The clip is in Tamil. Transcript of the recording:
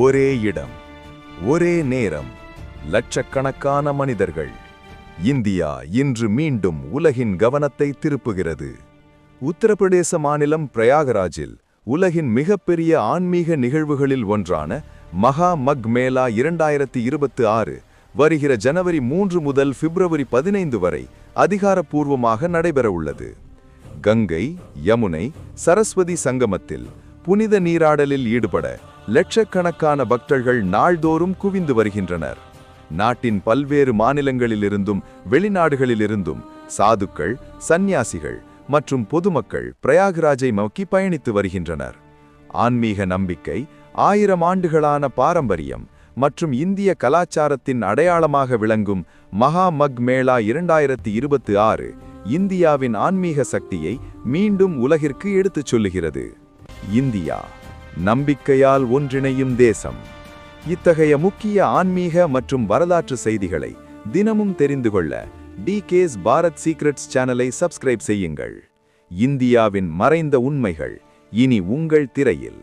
ஒரே இடம் ஒரே நேரம் லட்சக்கணக்கான மனிதர்கள். இந்தியா இன்று மீண்டும் உலகின் கவனத்தை திருப்புகிறது. உத்தரப்பிரதேச மாநிலம் பிரயாகராஜில் உலகின் மிகப்பெரிய ஆன்மீக நிகழ்வுகளில் ஒன்றான மகா மக் மேளா இரண்டாயிரத்தி இருபத்தி ஆறு வருகிற ஜனவரி மூன்று முதல் பிப்ரவரி பதினைந்து வரை அதிகாரப்பூர்வமாக நடைபெறவுள்ளது கங்கை யமுனை சரஸ்வதி சங்கமத்தில் புனித நீராடலில் ஈடுபட லட்சக்கணக்கான பக்தர்கள் நாள்தோறும் குவிந்து வருகின்றனர். நாட்டின் பல்வேறு மாநிலங்களிலிருந்தும் வெளிநாடுகளிலிருந்தும் சாதுக்கள் சந்நியாசிகள் மற்றும் பொதுமக்கள் பிரயாக்ராஜை நோக்கி பயணித்து வருகின்றனர். ஆன்மீக நம்பிக்கை ஆயிரம் ஆண்டுகளான பாரம்பரியம் மற்றும் இந்திய கலாச்சாரத்தின் அடையாளமாக விளங்கும் மகா மக் மேளா இரண்டாயிரத்தி இருபத்தி ஆறு இந்தியாவின் ஆன்மீக சக்தியை மீண்டும் உலகிற்கு எடுத்துச் சொல்லுகிறது. இந்தியா நம்பிக்கையால் ஒன்றிணையும் தேசம். இத்தகைய முக்கிய ஆன்மீக மற்றும் வரலாற்று செய்திகளை தினமும் தெரிந்து கொள்ள டி கேஸ் பாரத் சீக்ரெட்ஸ் சேனலை சப்ஸ்கிரைப் செய்யுங்கள். இந்தியாவின் மறைந்த உண்மைகள் இனி உங்கள் திரையில்.